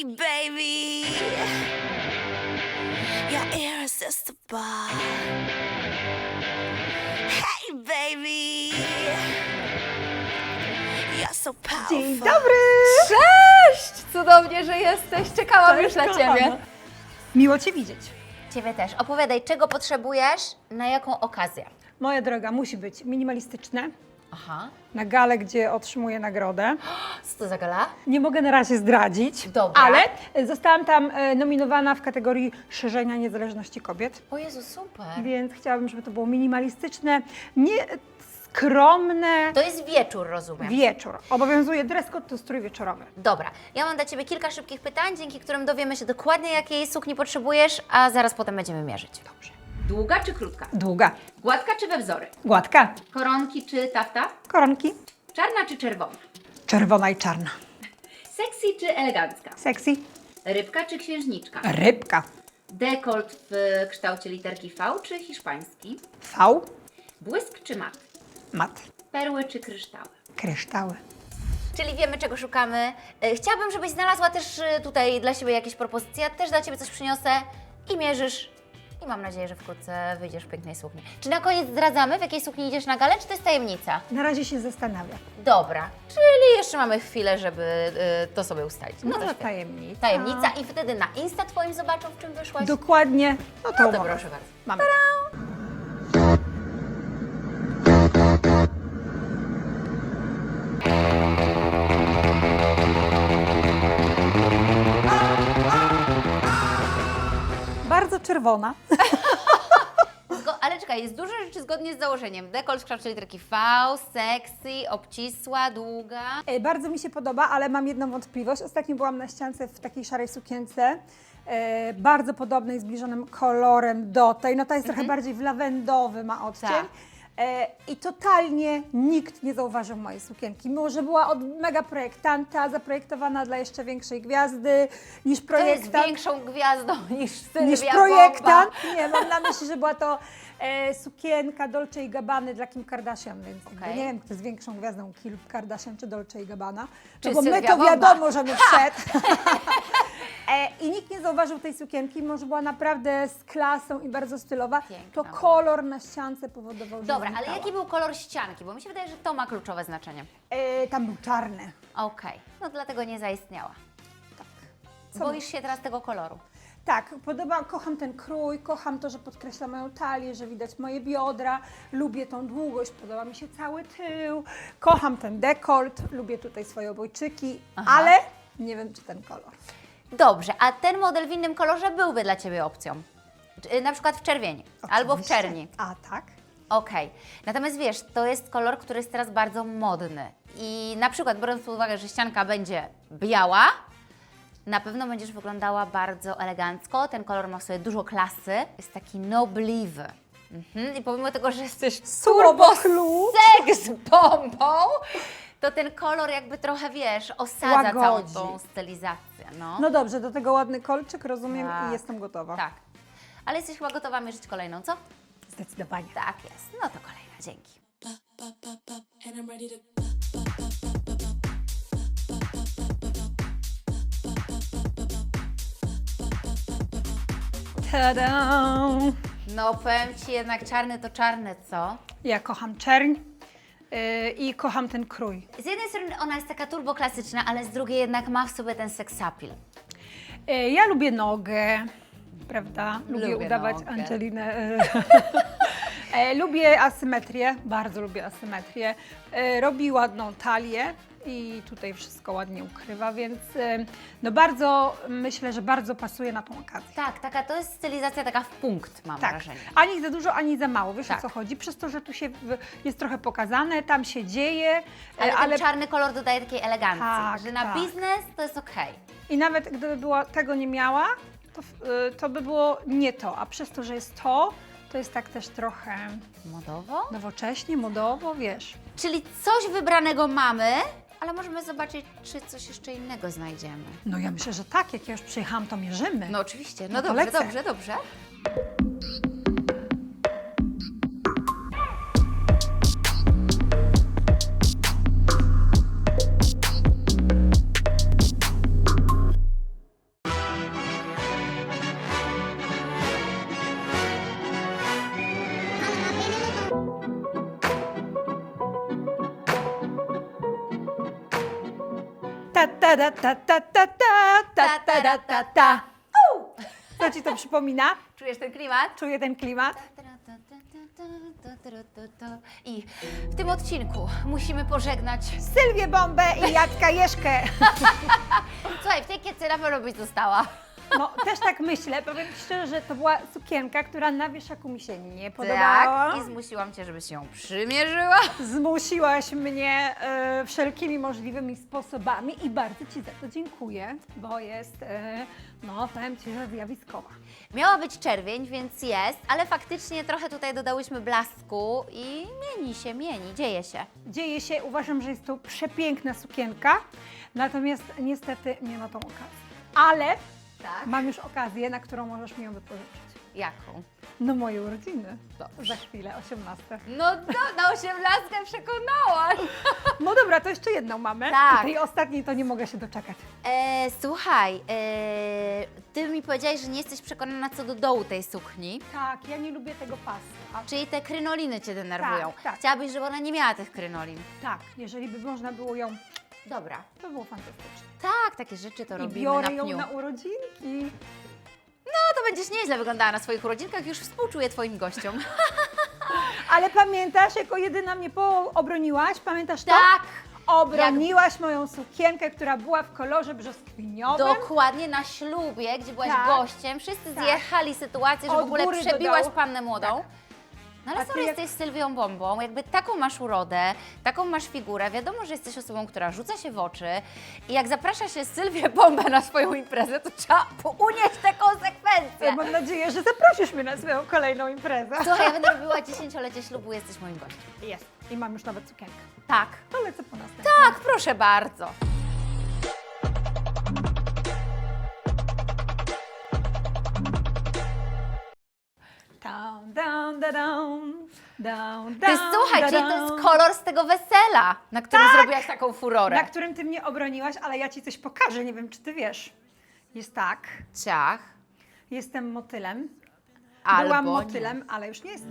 Hey, baby. You're irresistible. Hey, baby. You're so powerful. Dzień dobry! Cześć! Cudownie, że jesteś. Czekałam Cześć, już na kochana. Ciebie. Miło Cię widzieć. Ciebie też. Opowiadaj, czego potrzebujesz, na jaką okazję? Moja droga, musi być minimalistyczne. Aha. Na galę, gdzie otrzymuję nagrodę. Co to za gala? Nie mogę na razie zdradzić, Dobra. ale e, zostałam tam e, nominowana w kategorii szerzenia niezależności kobiet, O Jezu, super. więc chciałabym, żeby to było minimalistyczne, nie skromne. To jest wieczór, rozumiem. Wieczór. Obowiązuje dress code, to strój wieczorowy. Dobra, ja mam dla Ciebie kilka szybkich pytań, dzięki którym dowiemy się dokładnie, jakiej sukni potrzebujesz, a zaraz potem będziemy mierzyć. Dobrze. Długa czy krótka? Długa, Gładka czy we wzory? gładka, Koronki czy tafta? koronki, Czarna czy czerwona? czerwona i czarna. Sexy czy elegancka? Sexy, Rybka czy księżniczka? rybka, Dekolt w kształcie literki V czy hiszpański? V, Błysk czy mat? mat, Perły czy kryształy? kryształy. Czyli wiemy, czego szukamy. E, Chciałabym, żebyś znalazła też e, tutaj dla siebie jakieś propozycje. Ja też dla Ciebie coś przyniosę i mierzysz. I mam nadzieję, że wkrótce wyjdziesz w pięknej sukni. Czy na koniec zdradzamy, w jakiej sukni idziesz na galę, czy to jest tajemnica? Na razie się zastanawiam. Dobra, czyli jeszcze mamy chwilę, żeby e, to sobie ustalić. No to świetnie. tajemnica. Tajemnica i wtedy na Insta Twoim zobaczą, w czym wyszłaś. Dokładnie. No to to umowa. proszę bardzo. Mamy. Czerwona. Zgo- ale czekaj, jest dużo rzeczy zgodnie z założeniem. Dekolt w kształcie literki V, sexy, obcisła, długa. E, Bardzo mi się podoba, ale mam jedną wątpliwość. Ostatnio byłam na ściance w takiej szarej sukience, e, bardzo podobnej, zbliżonym kolorem do tej. No ta jest trochę bardziej w lawendowy ma odcień. Tak. E, I totalnie nikt nie zauważył mojej sukienki, mimo że była od mega projektanta, zaprojektowana dla jeszcze większej gwiazdy niż To jest projektant. większą gwiazdą niż Sylwia niż Bomba. projektant. Nie, mam na myśli, że była to e, sukienka Dolce i Gabbany dla Kim Kardashian, więc Okej. nie wiem, kto jest większą gwiazdą, Kim Kardashian czy Dolce i Gabbana. Czy no bo my Sylwia to Bomba. wiadomo, że my przed. e, I nikt nie zauważył tej sukienki, mimo że była naprawdę z klasą i bardzo stylowa. Piękna to była. kolor na ściance powodował, że Dobra, ale znikała. jaki był kolor ścianki? Bo mi się wydaje, że to ma kluczowe znaczenie. E, tam był czarny. Okej, no dlatego nie zaistniała. Tak. Co Boisz się teraz tego koloru. Tak, podoba, kocham ten krój, kocham to, że podkreśla moją talię, że widać moje biodra, lubię tą długość, podoba mi się cały tył, kocham ten dekolt, lubię tutaj swoje obojczyki, Aha. ale nie wiem, czy ten kolor. Dobrze, a ten model w innym kolorze byłby dla Ciebie opcją? Czy- Na przykład w czerwieni albo w Oczywiście. czerni. A tak? Okej. Natomiast wiesz, to jest kolor, który jest teraz bardzo modny. I na przykład, biorąc pod uwagę, że ścianka będzie biała, na pewno będziesz wyglądała bardzo elegancko. Ten kolor ma w sobie dużo klasy. Jest taki nobliwy. Mhm. I pomimo tego, że jesteś turbo klucz. seks bombą, to ten kolor jakby trochę, wiesz, osadza całą Łagodzi. tą stylizację. No. No dobrze, do tego ładny kolczyk, rozumiem Tak. i jestem gotowa. Tak. Ale jesteś chyba gotowa mierzyć kolejną, co? Zdecydowanie. Tak jest. No to kolejna, dzięki. Tada! No powiem Ci jednak czarny to czarny, co? Ja kocham czerń yy, i kocham ten krój. Z jednej strony ona jest taka turbo klasyczna, ale z drugiej jednak ma w sobie ten seksapil. E, Ja lubię nogę, prawda? Lubię, Lubię udawać nogę. Angelinę. e, e, lubię asymetrię, bardzo lubię asymetrię. E, robi ładną talię i tutaj wszystko ładnie ukrywa, więc e, no bardzo myślę, że bardzo pasuje na tą okazję. Tak, taka to jest stylizacja taka w punkt, mam Tak, wrażenie. ani za dużo, ani za mało. Wiesz Tak. o co chodzi? Przez to, że tu się w- jest trochę pokazane, tam się dzieje, e, Ale, ten czarny kolor dodaje takiej elegancji, Tak, że na tak. biznes to jest okej. I nawet gdyby była, tego nie miała, to, y, to by było nie to. A przez to, że jest to, to jest tak też trochę Modowo? nowocześnie, modowo, wiesz. Czyli coś wybranego mamy, ale możemy zobaczyć, czy coś jeszcze innego znajdziemy. No ja myślę, że tak, jak ja już przyjechałam, to mierzymy. No oczywiście. No No to dobrze, lecę. dobrze, dobrze. Ta ta ta ta ta ta ta ta ta ta ta. Co ci to przypomina? Czujesz ten klimat? Czuję ten klimat. I w tym odcinku musimy pożegnać. Sylwię Bombę i Jadka Jeszkę. Słuchaj, w tej kiece byś została. No, też tak myślę. Powiem Ci szczerze, że to była sukienka, która na wieszaku mi się nie podobała. Tak, i zmusiłam Cię, żebyś ją przymierzyła. Zmusiłaś mnie e, wszelkimi możliwymi sposobami i bardzo Ci za to dziękuję, bo jest, e, no, powiem Ci, że zjawiskowa. Miała być czerwień, więc jest, ale faktycznie trochę tutaj dodałyśmy blasku i mieni się, mieni, dzieje się. Dzieje się, uważam, że jest to przepiękna sukienka, natomiast niestety nie ma tą okazję. Ale Tak? mam już okazję, na którą możesz mi ją wypożyczyć. Jaką? No moje urodziny. Dobrze. Za chwilę, 18. No to na osiemnastkę przekonałaś. No dobra, to jeszcze jedną mamy. Tak. I tej ostatniej to nie mogę się doczekać. E, słuchaj, e, ty mi powiedziałeś, że nie jesteś przekonana co do dołu tej sukni, Tak, ja nie lubię tego pasu. czyli te krynoliny Cię denerwują. Tak, tak. Chciałabyś, żeby ona nie miała tych krynolin. Tak, jeżeli by można było ją, Dobra. to by było fantastyczne. Tak, takie rzeczy to I robimy biorę na ją pniu. na urodzinki. No to będziesz nieźle wyglądała na swoich urodzinkach, już współczuję Twoim gościom. Ale pamiętasz, jako jedyna mnie po- obroniłaś? Pamiętasz to? tak, Obroniłaś moją sukienkę, która była w kolorze brzoskwiniowym. dokładnie na ślubie, gdzie byłaś Tak. gościem, wszyscy Tak. zjechali sytuację, że Od w ogóle góry do przebiłaś dołu. pannę młodą. No ale A ty jak- jesteś Sylwią Bombą, jakby taką masz urodę, taką masz figurę, wiadomo, że jesteś osobą, która rzuca się w oczy i jak zaprasza się Sylwię Bombę na swoją imprezę, to trzeba unieść te konsekwencje. Ja mam nadzieję, że zaprosisz mnie na swoją kolejną imprezę. Słuchaj, ja będę robiła dziesięciolecie ślubu, jesteś moim gościem. Jest. I mam już nawet sukienkę. Tak. To lecę po następną. Tak, proszę bardzo. Down, down, Ty down, słuchaj, da, czyli to jest kolor z tego wesela, na którym Tak! zrobiłaś taką furorę. Na którym ty mnie obroniłaś, ale ja ci coś pokażę, nie wiem czy ty wiesz. Jest tak, Ciach. jestem motylem. Albo Byłam nie. motylem, ale już nie jestem.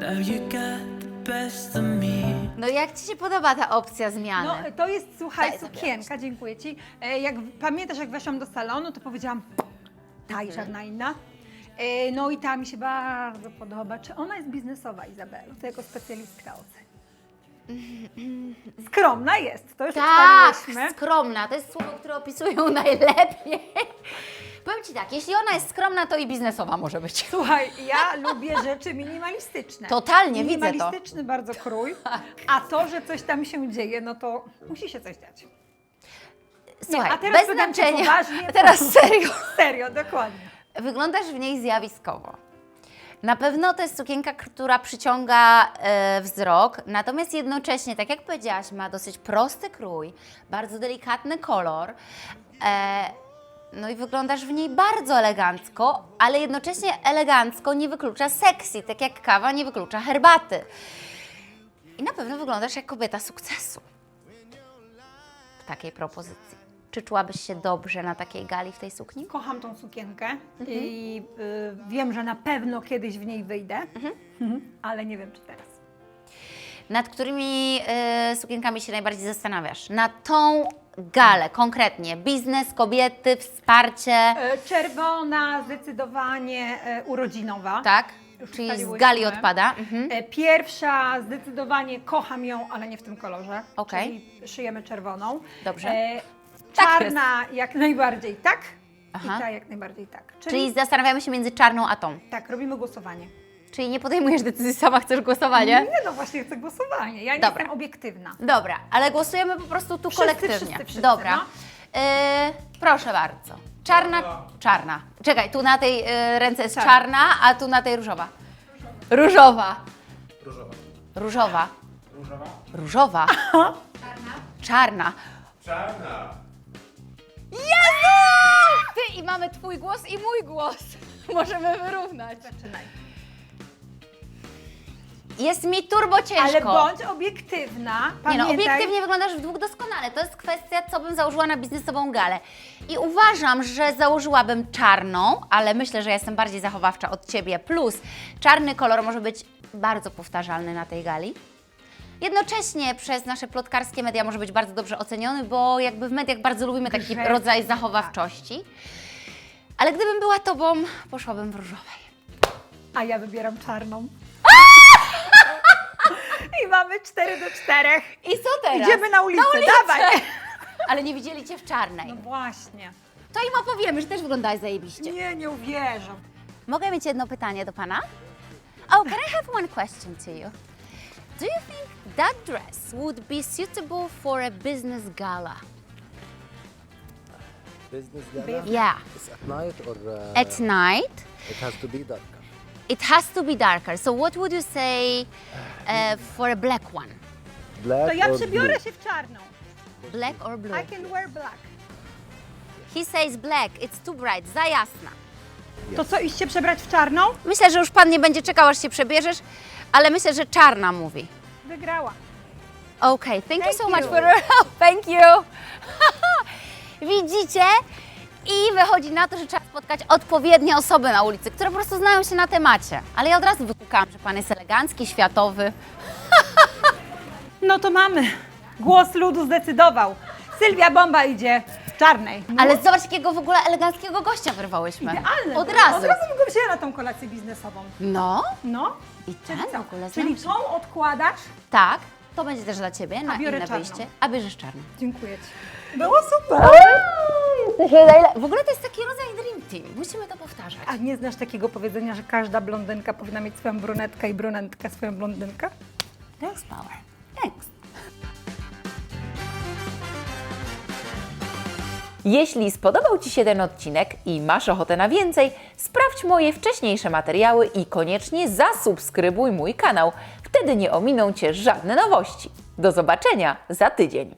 Now you got the best of me. No jak Ci się podoba ta opcja zmiany? No to jest, słuchaj, Daj sukienka, dziękuję ci. E, Jak pamiętasz, jak weszłam do salonu, to powiedziałam, ta Mhm. i żadna inna. E, No i ta mi się bardzo podoba. Czy ona jest biznesowa, Izabelo? To jako specjalistka ocen. Skromna jest, to już tak, skromna. To jest słowo, które opisują najlepiej. Powiem Ci tak, jeśli ona jest skromna, to i biznesowa może być. Słuchaj, ja lubię rzeczy minimalistyczne. Totalnie, widzę to. Tak. Minimalistyczny bardzo krój, a to, że coś tam się dzieje, no to musi się coś dziać. Słuchaj, a teraz bez pytam cię znaczenia. poważnie, Teraz serio. Serio, dokładnie. Wyglądasz w niej zjawiskowo. Na pewno to jest sukienka, która przyciąga e, wzrok, natomiast jednocześnie, tak jak powiedziałaś, ma dosyć prosty krój, bardzo delikatny kolor. E, no i wyglądasz w niej bardzo elegancko, ale jednocześnie elegancko nie wyklucza sexy, tak jak kawa nie wyklucza herbaty. I na pewno wyglądasz jak kobieta sukcesu w takiej propozycji. Czy czułabyś się dobrze na takiej gali w tej sukni? Kocham tą sukienkę Mhm. i y, wiem, że na pewno kiedyś w niej wyjdę, Mhm. ale nie wiem, czy teraz. Nad którymi e, sukienkami się najbardziej zastanawiasz? Na tą galę konkretnie. Biznes, kobiety, wsparcie, E, Czerwona, zdecydowanie e, urodzinowa. tak? Już Czyli z ustaliłyśmy. gali odpada. Mhm. E, Pierwsza, zdecydowanie kocham ją, ale nie w tym kolorze. Okej. Czyli szyjemy czerwoną. Dobrze. E, czarna jak najbardziej tak Aha. i ta jak najbardziej tak. Czyli, Czyli zastanawiamy się między czarną a tą. tak, robimy głosowanie. Czyli nie podejmujesz decyzji, sama chcesz głosowanie? Nie no, właśnie chcę głosowanie. Ja nie Dobra. jestem obiektywna. Dobra, ale głosujemy po prostu tu Wszyscy, kolektywnie. wszyscy, wszyscy, Dobra. no. E, proszę bardzo. Czarna, czarna. Czekaj, tu na tej e, ręce jest Czarna. czarna, a tu na tej różowa. Różowa. Różowa. Różowa. Różowa. Czarna. Czarna. Jezu! Ty i mamy twój głos i mój głos. Możemy wyrównać. Zaczynaj. Jest mi turbo ciężko. Ale bądź obiektywna. Nie Pamiętaj, no, obiektywnie wyglądasz w dwóch doskonale. To jest kwestia, co bym założyła na biznesową galę. I uważam, że założyłabym czarną, ale myślę, że jestem bardziej zachowawcza od Ciebie. Plus czarny kolor może być bardzo powtarzalny na tej gali. Jednocześnie przez nasze plotkarskie media może być bardzo dobrze oceniony, bo jakby w mediach bardzo lubimy taki Grzeczny, rodzaj zachowawczości. Ale gdybym była tobą, poszłabym w różowej. A ja wybieram czarną. I mamy 4 do 4. I co teraz? Idziemy na ulicę, dawaj! Ale nie widzieli cię w czarnej. No właśnie. To im opowiemy, że też wyglądałaś zajebiście. Nie, nie uwierzę. Mogę mieć jedno pytanie do pana? Oh, can I have one question to you? Do you think that dress would be suitable for a business gala? business gala Yeah. is at night or uh, At night, it has to be darker. it has to be darker. So what would you say uh, for a black one? Black To ja or przebiorę blue? się w czarną. Black or blue? I can wear black. He says black, it's too bright, za jasna. To co, iść się przebrać w czarną? Myślę, że już pan nie będzie czekał, aż się przebierzesz, ale myślę, że czarna mówi. Wygrała. Okay, thank, you so Thank much you. for your help. Thank you. Widzicie? I wychodzi na to, że trzeba spotkać odpowiednie osoby na ulicy, które po prostu znają się na temacie. Ale ja od razu wykukałam, że pan jest elegancki, światowy. No to mamy. Głos ludu zdecydował. Sylwia Bomba idzie w czarnej. Ale zobacz, jakiego w ogóle eleganckiego gościa wyrwałyśmy. Idealne. Od razu. Od razu bym go wzięła na tą kolację biznesową. No No. i Czyli ten co? w ogóle Czyli tą odkładasz? Tak, to będzie też dla Ciebie na biorę inne czarną. wyjście. A bierzesz czarną. Dziękuję Ci. Było super. W ogóle to jest taki rodzaj dream team. Musimy to powtarzać. A nie znasz takiego powiedzenia, że każda blondynka powinna mieć swoją brunetkę i brunetka swoją blondynkę? Girls power. Thanks. Jeśli spodobał Ci się ten odcinek i masz ochotę na więcej, sprawdź moje wcześniejsze materiały i koniecznie zasubskrybuj mój kanał. Wtedy nie ominą Cię żadne nowości. Do zobaczenia za tydzień.